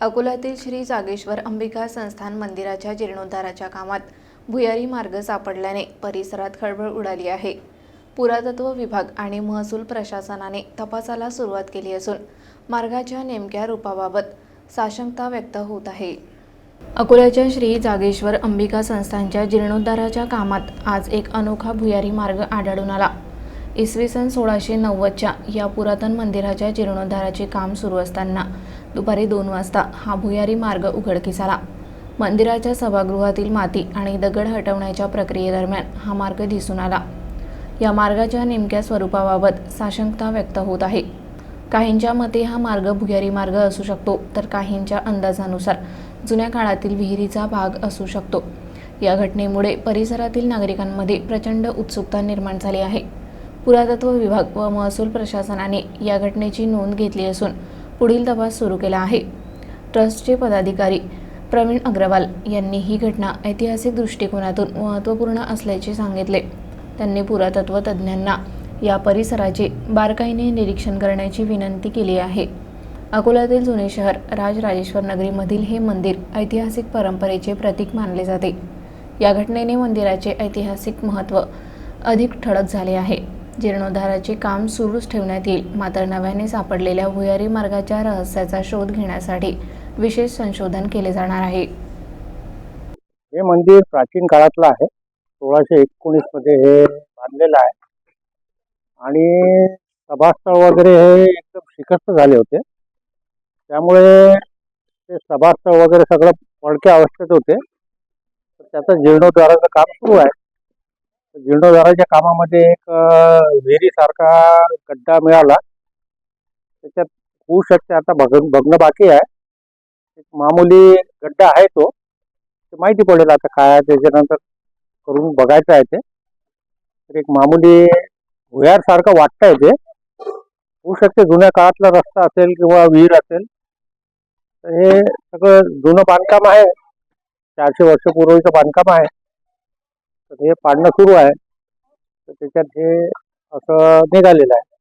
अकोल्यातील श्री जागेश्वर अंबिका संस्थान मंदिराच्या जीर्णोद्धाराच्या कामात भुयारी मार्ग सापडल्याने परिसरात खळबळ उडाली आहे. पुरातत्व विभाग आणि महसूल प्रशासनाने तपासाला सुरुवात केली असून मार्गाच्या नेमक्या रूपाबाबत साशंकता व्यक्त होत आहे. अकोल्याच्या श्री जागेश्वर अंबिका संस्थानच्या जीर्णोद्धाराच्या कामात आज एक अनोखा भुयारी मार्ग आढळून आला. इसवी सन सोळाशे नव्वदच्या या पुरातन मंदिराच्या जीर्णोद्धाराचे काम सुरू असताना दुपारी दोन वाजता हा भुयारी मार्ग उघडकीस आला. मंदिराच्या सभागृहातील माती आणि दगड हटवण्याच्या प्रक्रियेदरम्यान हा मार्ग दिसून आला. या मार्गाच्या नेमक्या स्वरूपाबाबत साशंकता व्यक्त होत आहे. काहींच्या मते हा मार्ग भुयारी मार्ग असू शकतो तर काहींच्या अंदाजानुसार जुन्या काळातील विहिरीचा भाग असू शकतो. या घटनेमुळे परिसरातील नागरिकांमध्ये प्रचंड उत्सुकता निर्माण झाली आहे. पुरातत्व विभाग व महसूल प्रशासनाने या घटनेची नोंद घेतली असून पुढील तपास सुरू केला आहे. ट्रस्टचे पदाधिकारी प्रवीण अग्रवाल यांनी ही घटना ऐतिहासिक दृष्टिकोनातून महत्त्वपूर्ण असल्याचे सांगितले. त्यांनी पुरातत्व तज्ज्ञांना या परिसराचे बारकाईने निरीक्षण करण्याची विनंती केली आहे. अकोल्यातील जुने शहर राजराजेश्वर नगरीमधील हे मंदिर ऐतिहासिक परंपरेचे प्रतीक मानले जाते. या घटनेने मंदिराचे ऐतिहासिक महत्त्व अधिक ठळक झाले आहे. जीर्णोद्धाराचे काम सुरूच ठेवण्यात येईल. मात्र नव्याने सापडलेल्या भुयारी मार्गाच्या रहस्याचा शोध घेण्यासाठी विशेष संशोधन केले जाणार आहे. हे मंदिर प्राचीन काळातलं आहे. सोळाशे एकोणीसमध्ये हे बांधलेलं आहे. आणि सभास्थळ वगैरे हे एकदम शिकस्त झाले होते. त्यामुळे ते सभास्थळ वगैरे सगळं पडक्या अवस्थेत होते. तर त्याचं जीर्णोद्धाराचं काम सुरू आहे. जीर्णोद्धाराच्या कामामध्ये एक विहिरीसारखा गड्डा मिळाला. त्याच्यात होऊ शकते आता बघ बघणं बाकी आहे. एक मामूली गड्डा आहे तो. ते माहिती पडेल आता काय त्याच्यानंतर करून बघायचं आहे ते. तर एक मामूली भुयारसारखं वाटतंय ते. होऊ शकते जुन्या काळातला रस्ता असेल किंवा विहीर असेल. तर हे सगळं जुनं बांधकाम आहे. चारशे वर्षपूर्वीचं बांधकाम आहे. तर हे पाडणं सुरू आहे. तर त्याच्यात हे असं निघालेलं आहे.